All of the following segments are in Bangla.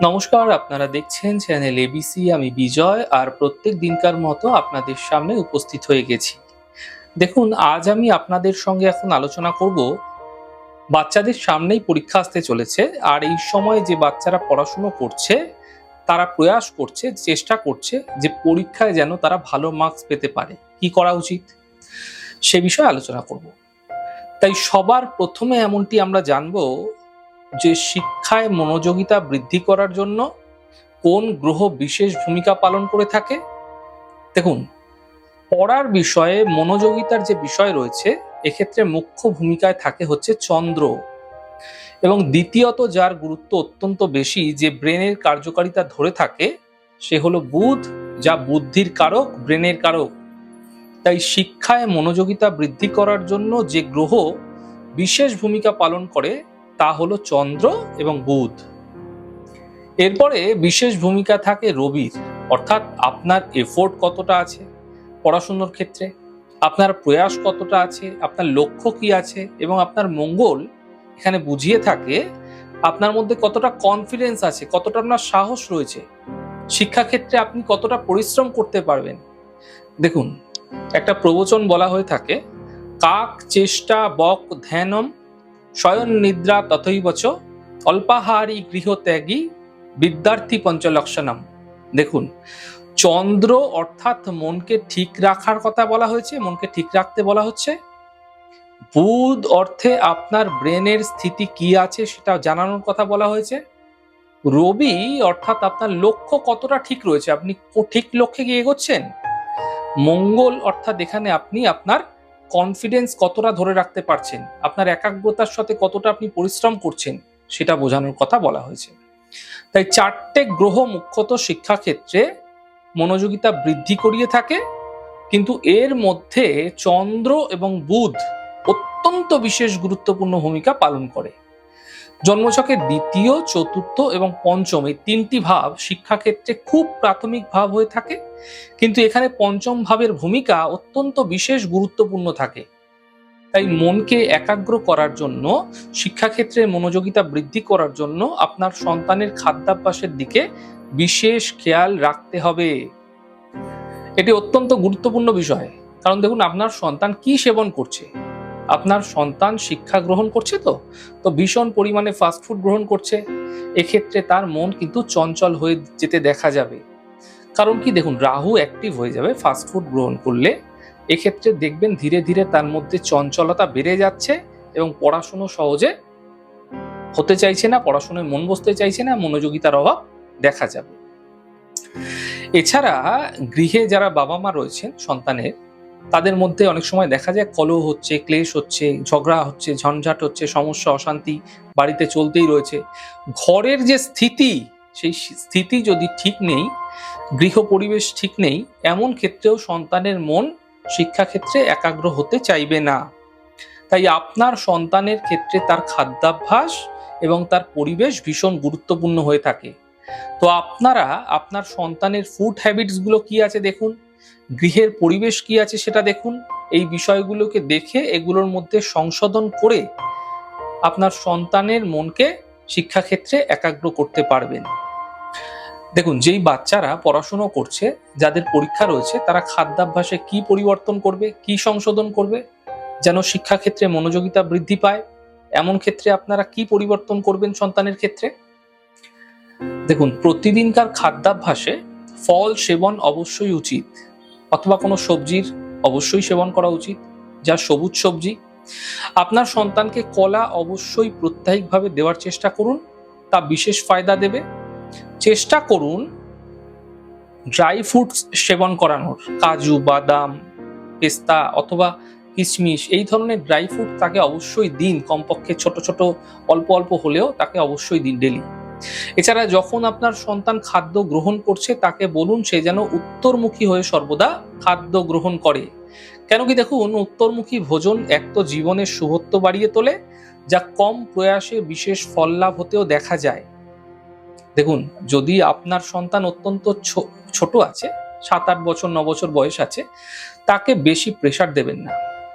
নমস্কার, আপনারা দেখছেন চ্যানেল এবিসি আমি বিজয় আর প্রত্যেক দিনকার মতো আপনাদের সামনে উপস্থিত হয়ে গেছি। দেখুন, আজ আমি আপনাদের সঙ্গে এখন আলোচনা করব বাচ্চাদের সামনেই পরীক্ষা আসতে চলেছে আর এই সময় যে বাচ্চারা পড়াশুনো করছে, তারা প্রয়াস করছে, চেষ্টা করছে যে পরীক্ষায় যেন তারা ভালো মার্কস পেতে পারে। কি করা উচিত? সে বিষয়ে আলোচনা করব। তাই সবার প্রথমে এমনটি আমরা জানব যে শিক্ষায় মনোযোগিতা বৃদ্ধি করার জন্য কোন গ্রহ বিশেষ ভূমিকা পালন করে থাকে? দেখুন, পড়ার বিষয়ে মনোযোগিতার যে বিষয় রয়েছে, এক্ষেত্রে মুখ্য ভূমিকায় থাকে হচ্ছে চন্দ্র। এবং দ্বিতীয়ত যার গুরুত্ব অত্যন্ত বেশি, যে ব্রেনের কার্যকারিতা ধরে থাকে, সে হলো বুধ, যা বুদ্ধির কারক, ব্রেনের কারক। তাই শিক্ষায় মনোযোগিতা বৃদ্ধি করার জন্য যে গ্রহ বিশেষ ভূমিকা পালন করে তা হলো চন্দ্র এবং বুধ। এরপরে বিশেষ ভূমিকা থাকে রবির, অর্থাৎ আপনার এফোর্ট কতটা আছে পড়াশুনোর ক্ষেত্রে, আপনার প্রয়াস কতটা আছে, আপনার লক্ষ্য কি আছে এবং আপনার মঙ্গল এখানে বুঝিয়ে থাকে আপনার মধ্যে কতটা কনফিডেন্স আছে, কতটা আপনার সাহস রয়েছে, শিক্ষাক্ষেত্রে আপনি কতটা পরিশ্রম করতে পারবেন। দেখুন, একটা প্রবচন বলা হয়ে থাকে, কাক, চেষ্টা, বক, ধ্যানম শয়ন নিদ্রা তথৈবচ অল্পাহারী গৃহত্যাগী বিদ্যার্থী পঞ্চলক্ষণম। দেখুন, চন্দ্র অর্থাৎ মনকে ঠিক রাখার কথা বলা হয়েছে, মনকে ঠিক রাখতে বলা হচ্ছে। বুধ অর্থে আপনার ব্রেনের স্থিতি কি আছে সেটা জানানোর কথা বলা হয়েছে। রবি অর্থাৎ আপনার লক্ষ্য কতটা ঠিক রয়েছে, আপনি ঠিক লক্ষ্যে গিয়ে এগোচ্ছেন? মঙ্গল অর্থাৎ এখানে আপনি আপনার কনফিডেন্স কতটা ধরে রাখতে পারছেন? আপনার একাগ্রতার সাথে কতটা আপনি পরিশ্রম করছেন? সেটা বোঝানোর কথা বলা হয়েছে। তাই চারটে গ্রহ মুখ্যত শিক্ষাক্ষেত্রে মনোযোগিতা বৃদ্ধি করিয়ে থাকে, কিন্তু এর মধ্যে চন্দ্র এবং বুধ অত্যন্ত বিশেষ গুরুত্বপূর্ণ ভূমিকা পালন করে। জন্মছকের দ্বিতীয়, চতুর্থ এবং পঞ্চম এই তিনটি ভাব শিক্ষাক্ষেত্রে খুব প্রাথমিক ভাব হয়ে থাকে। কিন্তু এখানে পঞ্চম ভাবের ভূমিকা অত্যন্ত বিশেষ গুরুত্বপূর্ণ থাকে। তাই মনকে একাগ্র করার জন্য, শিক্ষাক্ষেত্রে মনোযোগিতা বৃদ্ধি করার জন্য আপনার সন্তানের খাদ্যাভ্যাসের দিকে বিশেষ খেয়াল রাখতে হবে। এটি অত্যন্ত গুরুত্বপূর্ণ বিষয়। কারণ দেখুন, আপনার সন্তান কি সেবন করছে? আপনার সন্তান শিক্ষা গ্রহণ করছে তো? তো ভীষণ পরিমাণে ফাস্টফুড গ্রহণ করছে। এক্ষেত্রে তার মন কিন্তু চঞ্চল হয়ে যেতে দেখা যাবে। কারণ কি দেখুন, রাহু অ্যাক্টিভ হয়ে যাবে ফাস্টফুড গ্রহণ করলে। এক্ষেত্রে দেখবেন ধীরে ধীরে তার মধ্যে চঞ্চলতা বেড়ে যাচ্ছে এবং পড়াশুনো সহজে হতে চাইছে না, পড়াশোনায় মন বসতে চাইছে না, মনোযোগিতার অভাব দেখা যাবে। এছাড়া গৃহে যারা বাবা মা রয়েছেন, সন্তানের তাদের মধ্যে অনেক সময় দেখা যায় কলহ হচ্ছে, ক্লেশ হচ্ছে, ঝগড়া হচ্ছে, ঝঞ্ঝাট হচ্ছে, সমস্যা, অশান্তি বাড়িতে চলতেই রয়েছে। ঘরের যে স্থিতি, সেই স্থিতি যদি ঠিক নেই, গৃহ পরিবেশ ঠিক নেই, এমন ক্ষেত্রেও সন্তানের মন শিক্ষাক্ষেত্রে একাগ্র হতে চাইবে না। তাই আপনার সন্তানের ক্ষেত্রে তার খাদ্যাভ্যাস এবং তার পরিবেশ ভীষণ গুরুত্বপূর্ণ হয়ে থাকে। তো আপনারা, আপনার সন্তানের ফুড হ্যাবিটসগুলো কি আছে দেখুন। গৃহের পরিবেশ কি আছে সেটা দেখুন। এই বিষয়গুলোকে দেখে এগুলোর মধ্যে সংশোধন করে আপনার সন্তানের মনকে শিক্ষাক্ষেত্রে একাগ্র করতে পারবেন। দেখুন, যেই বাচ্চারা পড়াশুনো করছে, যাদের পরীক্ষা রয়েছে, তারা খাদ্যাভ্যাসে কি পরিবর্তন করবে, কি সংশোধন করবে, যেন শিক্ষাক্ষেত্রে মনোযোগিতা বৃদ্ধি পায়, এমন ক্ষেত্রে আপনারা কি পরিবর্তন করবেন সন্তানের ক্ষেত্রে? দেখুন, প্রতিদিনকার খাদ্যাভ্যাসে ফল সেবন অবশ্যই উচিত। অথবা কোনো সবজির অবশ্যই সেবন করা উচিত, যা সবুজ সবজি। আপনার সন্তানকে কলা অবশ্যই প্রত্যাহিকভাবে দেওয়ার চেষ্টা করুন, তা বিশেষ ফায়দা দেবে। চেষ্টা করুন ড্রাই ফ্রুটস সেবন করানোর, কাজু, বাদাম, পেস্তা অথবা কিশমিশ, এই ধরনের ড্রাই ফ্রুট তাকে অবশ্যই দিন। কমপক্ষে ছোট ছোট, অল্প অল্প হলেও তাকে অবশ্যই দিন ডেলি। এছাড়া যখন আপনার সন্তান খাদ্য গ্রহণ করছে, তাকে বলুন সে যেন উত্তরমুখী হয়ে সর্বদা খাদ্য গ্রহণ করে। কেন কি দেখুন, উত্তরমুখী ভোজন এক তো জীবনের শুভত্ব বাড়িয়ে তোলে, যা কম প্রয়াসে বিশেষ ফল লাভ হতেও দেখা যায়। দেখুন, যদি আপনার সন্তান অত্যন্ত ছোট আছে সাত আট বছর, ন বছর বয়স আছে, তাকে বেশি প্রেশার দেবেন না।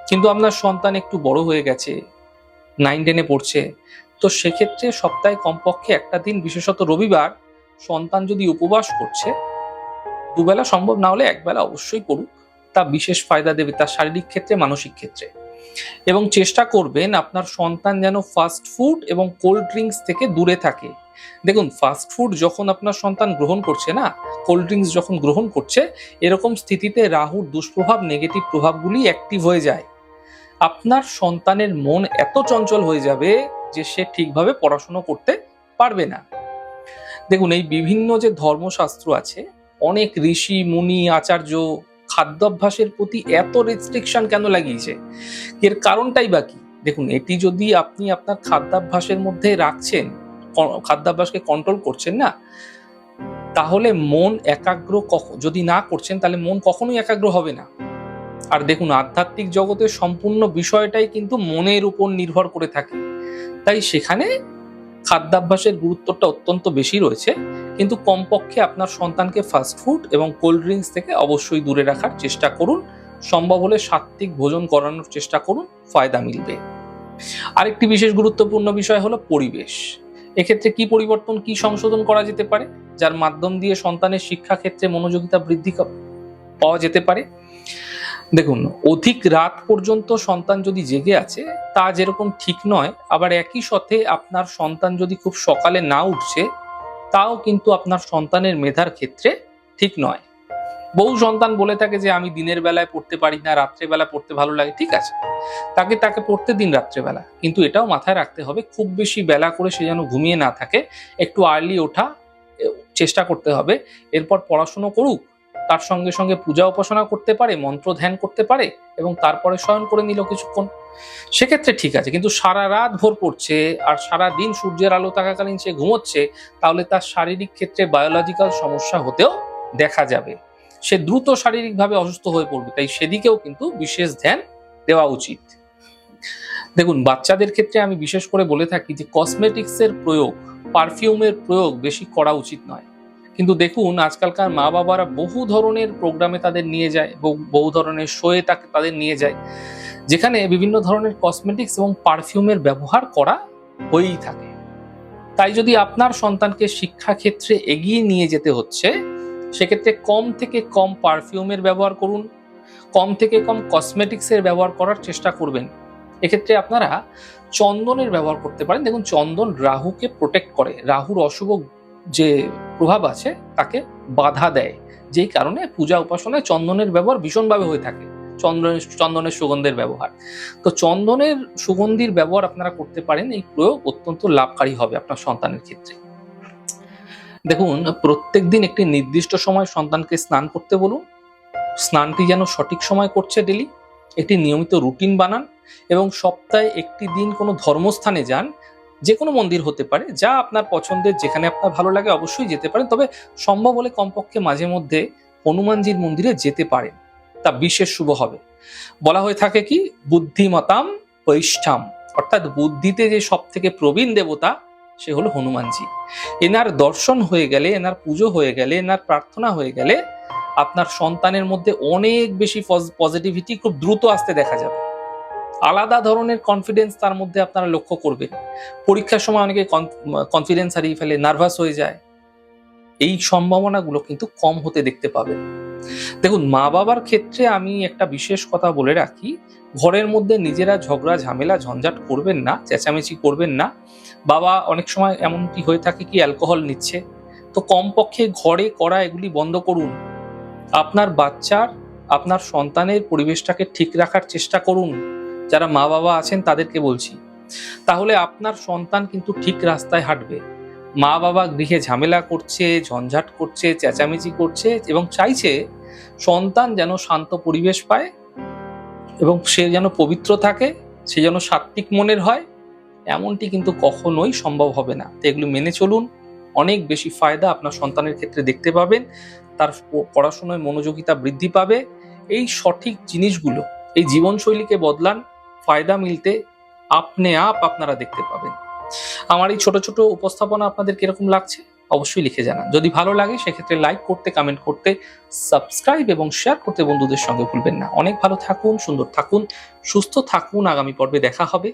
কিন্তু আপনার সন্তান একটু বড় হয়ে গেছে নাইন টেনে পড়ছে তো সেক্ষেত্রে সপ্তাহে কমপক্ষে একটা দিন, বিশেষত রবিবার, সন্তান যদি উপবাস করছে, দুবেলা সম্ভব না হলে একবেলা অবশ্যই করুক। তা বিশেষ ফায়দা দেবে তার শারীরিক ক্ষেত্রে, মানসিক ক্ষেত্রে। এবং চেষ্টা করবেন আপনার সন্তান যেন ফাস্ট ফুড এবং কোল্ড ড্রিঙ্কস থেকে দূরে থাকে। দেখুন ফাস্ট ফুড যখন আপনার সন্তান গ্রহণ করছে না কোল্ড ড্রিঙ্কস যখন গ্রহণ করছে, এরকম স্থিতিতে রাহুর দুষ্প্রভাব নেগেটিভ প্রভাবগুলি অ্যাক্টিভ হয়ে যায়। আপনার সন্তানের মন এত চঞ্চল হয়ে যাবে যে সে ঠিকভাবে পড়াশুনো করতে পারবে না। দেখুন, এই বিভিন্ন যে ধর্মশাস্ত্র আছে, অনেক ঋষি, মুনি, আচার্য খাদ্যাভ্যাসের প্রতি এত রেস্ট্রিকশন কেন লাগিয়েছে? এর কারণটাই বা কি? দেখুন, এটি যদি আপনি আপনার খাদ্যাভ্যাসের মধ্যে রাখছেন খাদ্যাভ্যাসকে কন্ট্রোল করছেন না, তাহলে মন একাগ্র যদি না করছেন, তাহলে মন কখনোই একাগ্র হবে না। আর দেখুন, আধ্যাত্মিক জগতের সম্পূর্ণ বিষয়টাই কিন্তু মনের উপর নির্ভর করে থাকে। তাই সেখানে খাদ্যাভ্যাসের গুরুত্বটা অত্যন্ত বেশি রয়েছে। কিন্তু কমপক্ষে আপনার সন্তানকে ফাস্ট ফুড এবং কোল্ড ড্রিঙ্কস থেকে অবশ্যই দূরে রাখার চেষ্টা করুন। সম্ভব হলে সাত্ত্বিক ভোজন করানোর চেষ্টা করুন, ফায়দা মিলবে। আরেকটি বিশেষ গুরুত্বপূর্ণ বিষয় হলো পরিবেশ। এক্ষেত্রে কি পরিবর্তন, কি সংশোধন করা যেতে পারে, যার মাধ্যম দিয়ে সন্তানের শিক্ষা ক্ষেত্রে মনোযোগিতা বৃদ্ধি পাওয়া যেতে পারে? দেখুন, অধিক রাত পর্যন্ত সন্তান যদি জেগে আছে, তা যেরকম ঠিক নয়, আবার একই সাথে আপনার সন্তান যদি খুব সকালে না উঠছে, তাও কিন্তু আপনার সন্তানের মেধার ক্ষেত্রে ঠিক নয়। বহু সন্তান বলে থাকে যে, আমি দিনের বেলায় পড়তে পারি না রাত্রেবেলা পড়তে ভালো লাগে। ঠিক আছে। তাকে তাকে পড়তে দিন রাত্রেবেলা কিন্তু এটাও মাথায় রাখতে হবে, খুব বেশি বেলা করে সে যেন ঘুমিয়ে না থাকে। একটু আর্লি ওঠা চেষ্টা করতে হবে। এরপর পড়াশুনো করুক তার সঙ্গে সঙ্গে পূজা উপাসনা করতে পারে, মন্ত্র ধ্যান করতে পারে এবং তারপরে শয়ন করে নিল কিছুক্ষণ। সেক্ষেত্রে ঠিক আছে, কিন্তু সারা রাত ভোর পড়ছে আর সারা দিন সূর্যের আলো থাকাকালীন সে ঘুমোচ্ছে, তাহলে তার শারীরিক ক্ষেত্রে বায়োলজিক্যাল সমস্যা হতেও দেখা যাবে। সে দ্রুত শারীরিকভাবে অসুস্থ হয়ে পড়বে, তাই সেদিকেও কিন্তু বিশেষ ধ্যান দেওয়া উচিত। দেখুন, বাচ্চাদের ক্ষেত্রে আমি বিশেষ করে বলে থাকি যে কসমেটিক্সের প্রয়োগ পারফিউমের প্রয়োগ বেশি করা উচিত নয়। কিন্তু দেখুন, আজকালকার মা বাবারা বহু ধরনের প্রোগ্রামে তাদের নিয়ে যায় বহু- ধরনের শোয়ে তাকে, তাদের নিয়ে যায়। যেখানে বিভিন্ন ধরনের কসমেটিক্স এবং পারফিউমের ব্যবহার করা হয়েই থাকে। তাই যদি আপনার সন্তানকে শিক্ষা ক্ষেত্রে এগিয়ে নিয়ে যেতে হচ্ছে, সেক্ষেত্রে কম থেকে কম পারফিউমের ব্যবহার করুন, কম থেকে কম কসমেটিক্সের ব্যবহার করার চেষ্টা করবেন। এক্ষেত্রে আপনারা চন্দনের ব্যবহার করতে পারেন। দেখুন, চন্দন রাহুকে প্রোটেক্ট করে। রাহুর অশুভ যে প্রভাব আছে তাকে বাধা দেয়। যেই কারণে পূজা উপাসনায় চন্দনের ব্যবহার ভীষণভাবে হয়ে থাকে। চন্দনের চন্দনের সুগন্ধের ব্যবহার। তো চন্দনের সুগন্ধির ব্যবহার আপনারা করতে পারেন, এই প্রয়োগ অত্যন্ত লাভকারী হবে আপনার সন্তানের ক্ষেত্রে। দেখুন, প্রত্যেকদিন একটি নির্দিষ্ট সময় সন্তানকে স্নান করতে বলুন। স্নানটি যেন সঠিক সময় করছে ডেলি। একটি নিয়মিত রুটিন বানান এবং সপ্তাহে একটি দিন কোনো ধর্মস্থানে যান যে কোনো মন্দির হতে পারে, যা আপনার পছন্দের, যেখানে আপনার ভালো লাগে অবশ্যই যেতে পারেন। তবে সম্ভব হলে কমপক্ষে মাঝে মধ্যে হনুমানজির মন্দিরে যেতে পারেন। তা বিশেষ শুভ হবে। বলা হয়ে থাকে কি? বুদ্ধিমতাম বৈষ্ঠাম অর্থাৎ বুদ্ধিতে যে সব থেকে প্রবীণ দেবতা, সে হলো হনুমানজি। এনার দর্শন হয়ে গেলে, এনার পুজো হয়ে গেলে, এনার প্রার্থনা হয়ে গেলে আপনার সন্তানের মধ্যে অনেক বেশি পজিটিভিটি খুব দ্রুত আসতে দেখা যাবে। আলাদা ধরনের কনফিডেন্স তার মধ্যে আপনারা লক্ষ্য করবেন। পরীক্ষার সময় অনেকে কনফিডেন্স হারিয়ে ফেলে নার্ভাস হয়ে যায়। এই সম্ভাবনাগুলো কিন্তু কম হতে দেখতে পাবেন। দেখুন মা বাবার ক্ষেত্রে আমি একটা বিশেষ কথা বলে রাখি, ঘরের মধ্যে নিজেরা ঝগড়া, ঝামেলা, ঝঞ্ঝাট করবেন না, চেঁচামেচি করবেন না। বাবা অনেক সময় এমনটি হয়ে থাকে কি অ্যালকোহল নিচ্ছে। তো কমপক্ষে ঘরে করা এগুলি বন্ধ করুন। আপনার বাচ্চার, আপনার সন্তানের পরিবেশটাকে ঠিক রাখার চেষ্টা করুন। যারা মা বাবা আছেন তাদেরকে বলছি, তাহলে আপনার সন্তান কিন্তু ঠিক রাস্তায় হাঁটবে। মা বাবা গৃহে ঝামেলা করছে, ঝঞ্ঝাট করছে, চেঁচামেচি করছে এবং চাইছে সন্তান যেন শান্ত পরিবেশ পায় এবং সে যেন পবিত্র থাকে, সে যেন সাত্ত্বিক মনের হয়, এমনটি কিন্তু কখনোই সম্ভব হবে না। তো এগুলো মেনে চলুন, অনেক বেশি ফায়দা আপনার সন্তানের ক্ষেত্রে দেখতে পাবেন, তার পড়াশোনায় মনোযোগিতা বৃদ্ধি পাবে। এই সঠিক জিনিসগুলো, এই জীবনশৈলীকে বদলান ফায়দা মিলতে আপনি আপ আপনারা দেখতে পাবেন। আমার এই ছোট ছোট উপস্থাপনা আপনাদের কীরকম লাগছে অবশ্যই লিখে জানান। যদি ভালো লাগে, সেক্ষেত্রে লাইক করতে কমেন্ট করতে সাবস্ক্রাইব এবং শেয়ার করতে বন্ধুদের সঙ্গে ভুলবেন না। অনেক ভালো থাকুন, সুন্দর থাকুন, সুস্থ থাকুন। আগামী পর্বে দেখা হবে।